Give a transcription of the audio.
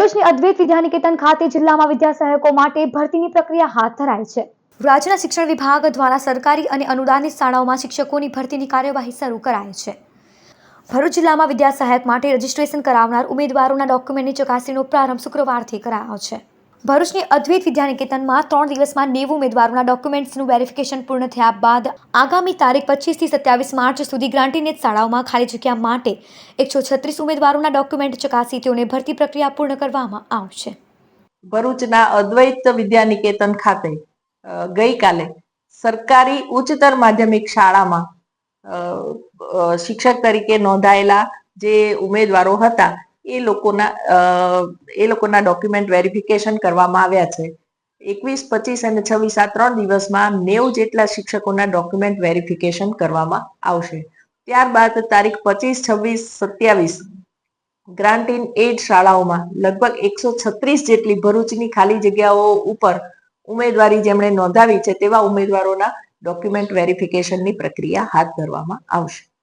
ભરૂચની અદ્વૈત વિદ્યાનિકેતન ખાતે જિલ્લામાં વિદ્યા સહાયકો માટે ભરતીની પ્રક્રિયા હાથ ધરાઈ છે. રાજ્યના શિક્ષણ વિભાગ દ્વારા સરકારી અને અનુદાનિત શાળાઓમાં શિક્ષકોની ભરતીની કાર્યવાહી શરૂ કરાઈ છે. ભરૂચ જિલ્લામાં વિદ્યા સહાયક માટે રજીસ્ટ્રેશન કરાવનાર ઉમેદવારોના ડોક્યુમેન્ટની ચકાસણીનો પ્રારંભ શુક્રવારથી કરાયો છે. ભરૂચની અદ્વૈત વિદ્યાનિકેતનમાં ત્રણ દિવસમાં નેવું ઉમેદવારોના ડોક્યુમેન્ટ્સનું વેરિફિકેશન પૂર્ણ થયા બાદ આગામી તારીખ પચીસથી સત્યાવીસ માર્ચ સુધી ગ્રાન્ટીનેજ શાળાઓમાં ખાલી જગ્યા માટે એકસો છત્રીસ ઉમેદવારોના ડોક્યુમેન્ટ ચકાસી તેઓને ભરતી પ્રક્રિયા પૂર્ણ કરવામાં આવશે. ભરૂચના અદ્વૈત વિદ્યાનિકેતન ખાતે ગઈકાલે સરકારી ઉચ્ચતર માધ્યમિક શાળામાં શિક્ષક તરીકે નોંધાયેલા જે ઉમેદવારો હતા એ લોકોના એ લોકોના ડોક્યુમેન્ટ વેરિફિકેશન કરવામાં આવ્યા છે. એકવીસ, પચીસ અને છવ્વીસ આ ત્રણ દિવસમાં નેવું જેટલા શિક્ષકોના ડોક્યુમેન્ટ વેરિફિકેશન કરવામાં આવશે. ત્યારબાદ તારીખ પચીસ, છવ્વીસ, સત્યાવીસ ગ્રાન્ટ ઇન એડ શાળાઓમાં લગભગ એકસો છત્રીસ જેટલી ભરૂચની ખાલી જગ્યાઓ ઉપર ઉમેદવારી જેમણે નોંધાવી છે તેવા ઉમેદવારોના ડોક્યુમેન્ટ વેરિફિકેશનની પ્રક્રિયા હાથ ધરવામાં આવશે.